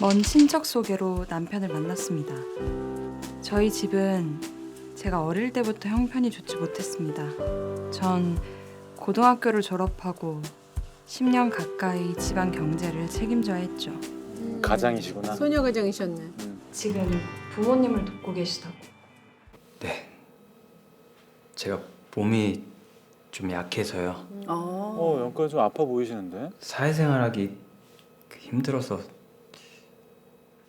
먼 친척 소개로 남편을 만났습니다. 저희 집은 제가 어릴 때부터 형편이 좋지 못했습니다. 전 고등학교를 졸업하고 10년 가까이 집안 경제를 책임져야 했죠. 가장이시구나. 소녀 가장이셨네. 지금 부모님을 돕고 계시다고. 네. 제가 몸이 좀 약해서요. 어. 어, 연관 좀 아파 보이시는데? 사회생활하기 힘들어서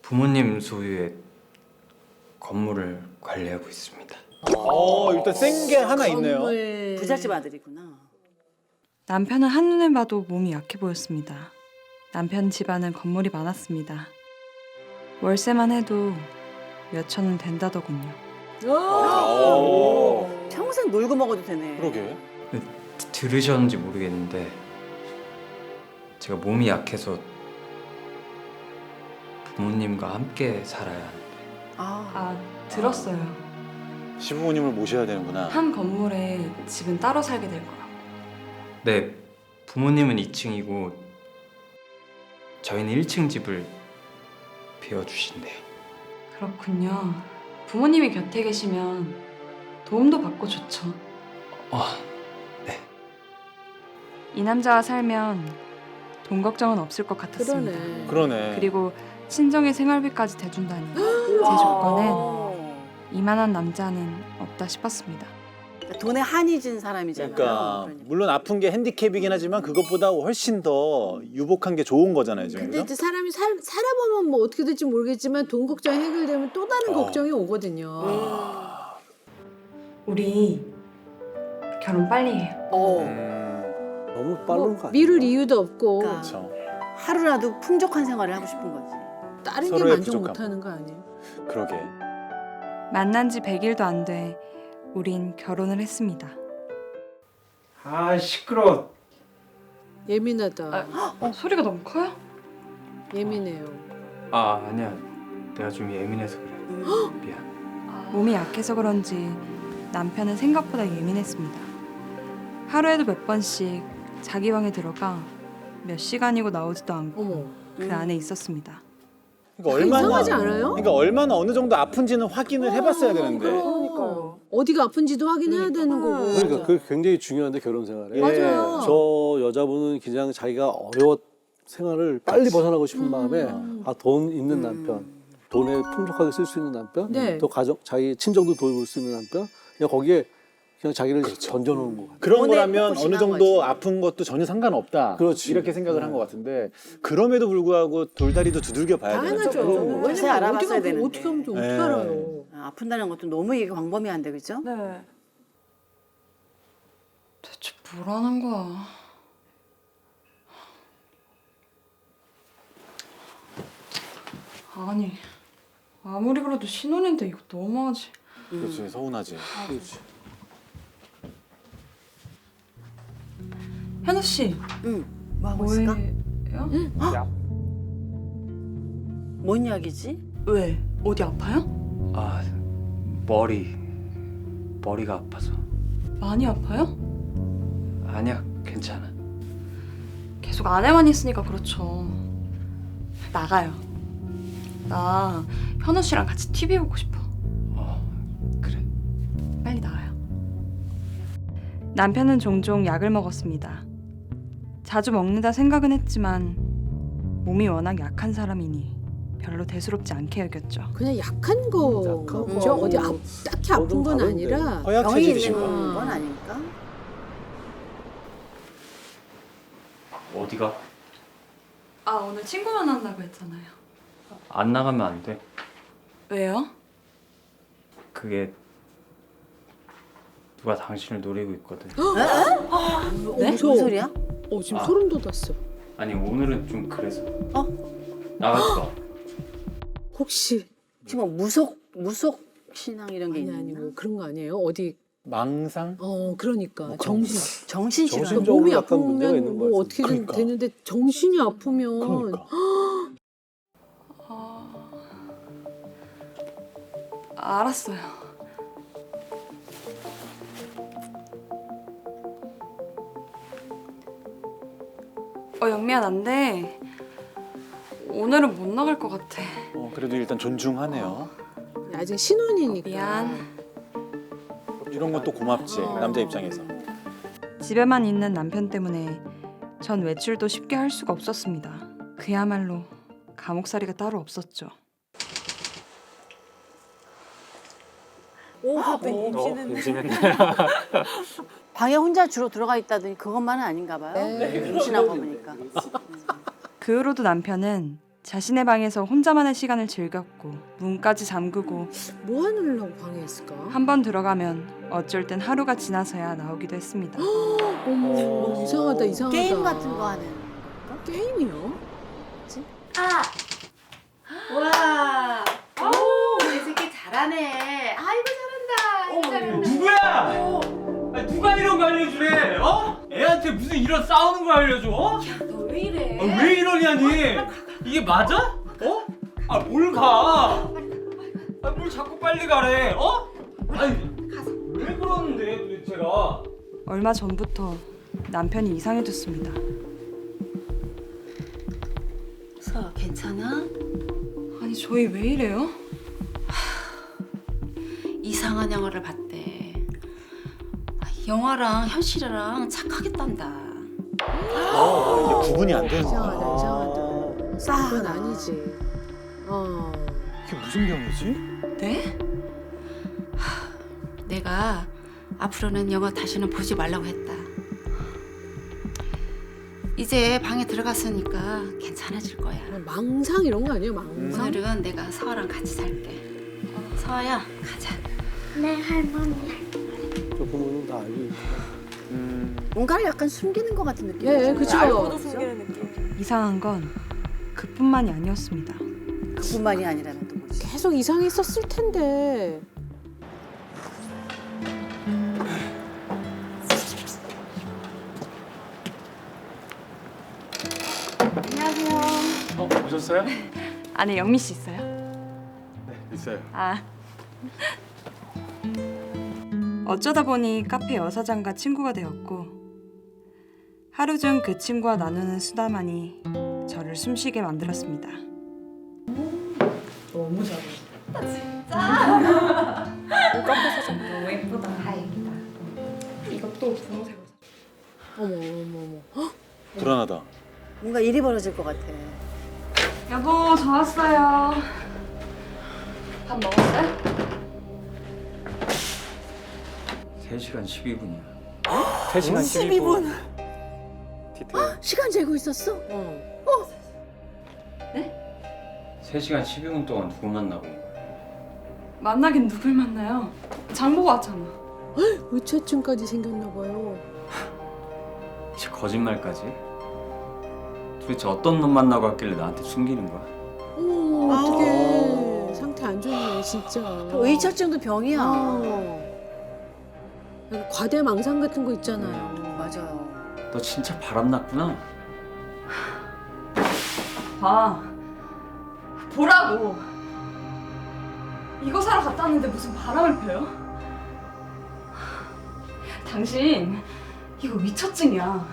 부모님 소유의 건물을 관리하고 있습니다. 어, 일단 센 게 하나 있네요. 건물. 부잣집 아들이구나. 남편은 한눈에 봐도 몸이 약해 보였습니다. 남편 집안은 건물이 많았습니다. 월세만 해도 몇천 원 된다더군요. 오. 평생 놀고 먹어도 되네. 그러게. 들으셨는지 모르겠는데 제가 몸이 약해서 부모님과 함께 살아야 하는데 아, 아, 들었어요. 시부모님을 모셔야 되는구나. 한 건물에 집은 따로 살게 될 거라고. 네 부모님은 2층이고 저희는 1층 집을 비워주신대요. 그렇군요. 부모님이 곁에 계시면 도움도 받고 좋죠. 어, 이 남자와 살면 돈 걱정은 없을 것 같았습니다. 그러네. 그러네. 그리고 친정의 생활비까지 대준다니 제 와. 조건엔 이만한 남자는 없다 싶었습니다. 돈에 한이 진 사람이잖아요. 그러니까 물론 아픈 게 핸디캡이긴 하지만 그것보다 훨씬 더 유복한 게 좋은 거잖아요, 지금. 근데 그죠? 이제 사람이 살, 살아보면 뭐 어떻게 될지 모르겠지만 돈 걱정이 해결되면 또 다른 어. 걱정이 오거든요. 우리 결혼 빨리 해요. 어. 음, 너무 뭐 빠른 거 아니야? 미룰 이유도 없고 그러니까. 그렇죠. 하루라도 풍족한 생활을 하고 싶은 거지. 다른 게 서로의 만족 부족함. 못하는 거 아니에요? 그러게. 만난 지 100일도 안 돼 우린 결혼을 했습니다. 아 시끄러. 예민하다. 어, 소리가 너무 커요? 예민해요. 아 아니야 내가 좀 예민해서 그래. 미안. 몸이 약해서 그런지 남편은 생각보다 예민했습니다. 하루에도 몇 번씩 자기 방에 들어가 몇 시간이고 나오지도 않고 어머. 그 안에 있었습니다. 그러니까 그 얼마나 이상하지 않아요? 그러니까 얼마나 어느 정도 아픈지는 확인을 해봤어야 되는데. 그러니까요. 어디가 아픈지도 확인해야 되는 거고. 그러니까 그게 굉장히 중요한데 결혼 생활에. 예. 맞아요. 저 여자분은 그냥 자기가 어려웠 생활을 빨리 벗어나고 싶은 음. 마음에 아 돈 있는 남편, 돈에 풍족하게 쓸 수 있는 남편, 네. 또 가정 자기 친정도 도울 수 있는 남편, 그냥 거기에 그냥 자기를 던져놓은 거 같아요. 그런 거라면 어느 정도 거지. 아픈 것도 전혀 상관없다. 그렇지. 이렇게 생각을 한 것 같은데 그럼에도 불구하고 돌다리도 두들겨 봐야 되는 당연하죠. 그럼. 자세히 알아봤어야 어디가 그 되는데. 어떻게 하면 좀 어떻게 네. 알아요? 아, 아픈다는 것도 너무 이게 광범위한데 그죠? 네. 대체 뭐라는 거야? 아니 아무리 그래도 신혼인데 이거 너무하지. 그렇지 서운하지. 그렇지. 현우 씨 응. 뭐 하고 있을까? 뭐예요? 뭔 이야기지? 왜 어디 아파요? 아 머리 머리가 아파서 많이 아파요? 아니야 괜찮아. 계속 안에만 있으니까 그렇죠. 나가요. 나 현우 씨랑 같이 TV 보고 싶어. 어 그래. 빨리 나와요. 남편은 종종 약을 먹었습니다. 자주 먹는다 생각은 했지만 몸이 워낙 약한 사람이니 별로 대수롭지 않게 여겼죠. 그냥 약한 거. 약한 거. 그죠? 어디 아, 딱히 아픈 좀 건. 아니라. 병이 있는 거. 건 아닐까? 어디가? 아 오늘 친구 만난다고 했잖아요. 안 나가면 안 돼. 왜요? 그게 누가 당신을 노리고 있거든. 어, 네? 무서워. 무슨 소리야? 어, 지금 아. 소름 돋았어. 아니 오늘은 좀 그래서. 어? 마. 혹시 지금 뭐 무속 무속 신앙 이런 게 아니 있나? 아니 뭐 그런 거 아니에요? 어디 망상? 어 그러니까 뭐 정신 정신 정신 질환. 좀- 몸이 약간 문제가 아프면 있는 뭐 같은데. 어떻게든 그러니까. 되는데 정신이 아프면 그러니까. 아... 알았어요. 어 영미야 난데 오늘은 못 나갈 것 같아. 어, 그래도 일단 존중하네요. 아직 신혼이니까. 미안. 이런 건또 고맙지 어. 남자 입장에서. 집에만 있는 남편 때문에 전 외출도 쉽게 할 수가 없었습니다. 그야말로 감옥살이가 따로 없었죠. 오, 어, 임신했네. 방에 혼자 주로 들어가 있다더니 그것만은 아닌가 봐요. 네. 임신한 거 보니까. 그 후로도 남편은 자신의 방에서 혼자만의 시간을 즐겼고 문까지 잠그고 뭐 하느라고 방해했을까? 한 번 들어가면 어쩔 땐 하루가 지나서야 나오기도 했습니다. 어머 이상하다 이상하다. 게임 같은 거 하는. 게임이요? 와, 오, 내 새끼 잘하네. 알려주래? 어? 애한테 무슨 이런 싸우는 거 알려줘? 어? 너 왜 이래? 아, 왜 이러냐니? 이게 맞아? 어? 아 뭘 가? 아 뭘 자꾸 빨리 가래? 어? 아니 왜 그러는데 도대체가? 얼마 전부터 남편이 이상해졌습니다. 서 괜찮아? 아니 저희 왜 이래요? 이상한 영화를 봤대. 아, 영화랑 현실이랑 착하겠단다. 아, 이게 구분이 안 되는 이상하다. 이상하다. 그건 아니지. 어. 이게 무슨 병이지? 네? 하, 내가 앞으로는 영화 다시는 보지 말라고 했다. 이제 방에 들어갔으니까 괜찮아질 거야. 망상 이런 거 아니에요 망상? 오늘은 내가 서아랑 같이 살게. 서아야, 가자. 저 부모는 다 알고 있고. 뭔가를 약간 숨기는 것 같은 느낌. 예, 그쵸. 이상한 건 그뿐만이 아니었습니다. 그뿐만이 아니라면 또 뭐지? 계속 이상했었을 텐데. 어 오셨어요? 안에 영미 씨 있어요? 네 있어요. 아. 어쩌다 보니 카페 여사장과 친구가 되었고 하루 중 그 친구와 나누는 수다만이 저를 숨쉬게 만들었습니다. 어머 어머 어머. 헉, 불안하다. 뭔가 일이 벌어질 것 같아. 여보, 저 왔어요. 밥 먹었어요? 3시간 12분이야. 3시간 12분. 디테일. 시간 재고 있었어? 어. 3시간 12분 동안 누구 만나고 온 거야? 만나긴 누굴 만나요? 장 보고 왔잖아. 의처증까지 생겼나 봐요. 이제 거짓말까지? 도대체 어떤 놈 만나고 왔길래 나한테 숨기는 거야? 어머 어떡해. 상태 안 좋네 진짜. 의처증도 병이야. 어. 과대망상 같은 거 있잖아요. 맞아요. 너 진짜 바람났구나. 봐. 보라고. 이거 사러 갔다 왔는데 무슨 바람을 펴요? 당신 이거 위처증이야.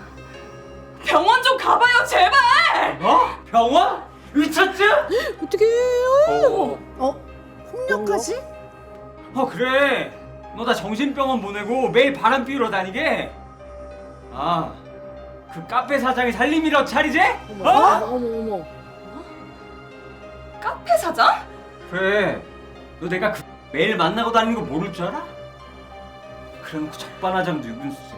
병원 좀 가봐요 제발. 어? 병원? 의처증? 어떻게 해요? 어, 폭력까지? 어 그래. 너 나 정신병원 보내고 매일 바람 피우러 다니게? 아, 그 카페 사장이 살림이라고 차리지? 어머 어? 어머 어머. 카페 사장? 그래. 너 내가 그 매일 만나고 다니는 거 모를 줄 알아? 그래놓고 적반하장도 유분수지.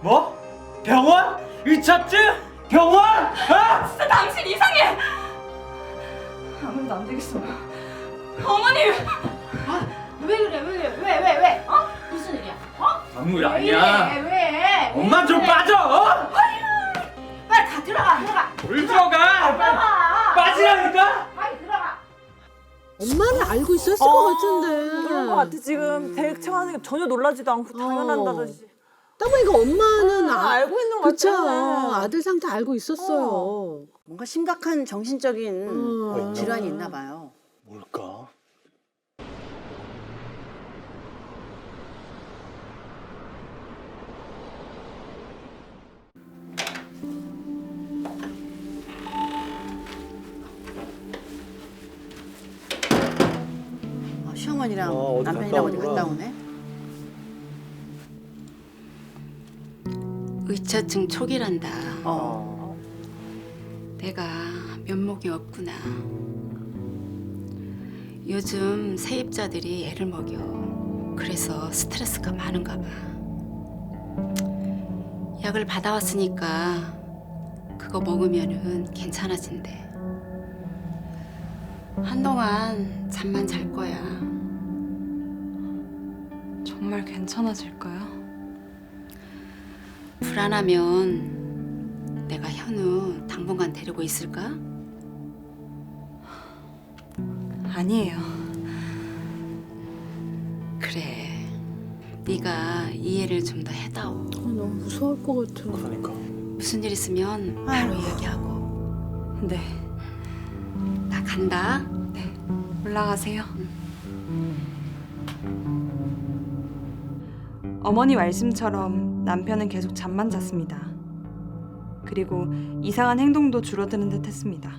뭐? 병원? 의처증? 병원? 아! 진짜 당신 이상해. 아무래도 안 되겠어. 어머니. 왜 그래? 왜 그래? 왜? 왜? 왜? 어? 무슨 일이야? 어? 아무 일 왜 아니야. 이래? 왜? 엄마 좀 왜? 빠져. 어? 빨리 가 들어가 들어가 뭘 들어가? 들어가. 빠지라니까? 빨리 들어가. 엄마는 알고 있었을 것 같은데. 그런 것 같아 지금 대처하는 게 전혀 놀라지도 않고 당연한다듯이 딱 보니까 엄마는 아, 아, 알고 있는 것 그쵸. 같아 아들 상태 알고 있었어요. 뭔가 심각한 정신적인 어. 질환이 있나 봐요. 뭘까? 시어머니랑 어, 어디 남편이랑 어디 갔다. 오네. 의처증 초기란다. 어. 내가 면목이 없구나. 요즘 세입자들이 애를 먹여. 그래서 스트레스가 많은가 봐. 약을 받아왔으니까 그거 먹으면은 괜찮아진대. 한동안 잠만 잘 거야. 정말 괜찮아질까요? 불안하면 내가 현우 당분간 데리고 있을까? 아니에요. 그래. 네가 이해를 좀 더 해다오. 아, 너무 무서울 것 같아. 그러니까. 무슨 일 있으면 바로 이야기하고. 네, 나 간다. 올라가세요. 어머니 말씀처럼 남편은 계속 잠만 잤습니다. 그리고 이상한 행동도 줄어드는 듯 했습니다.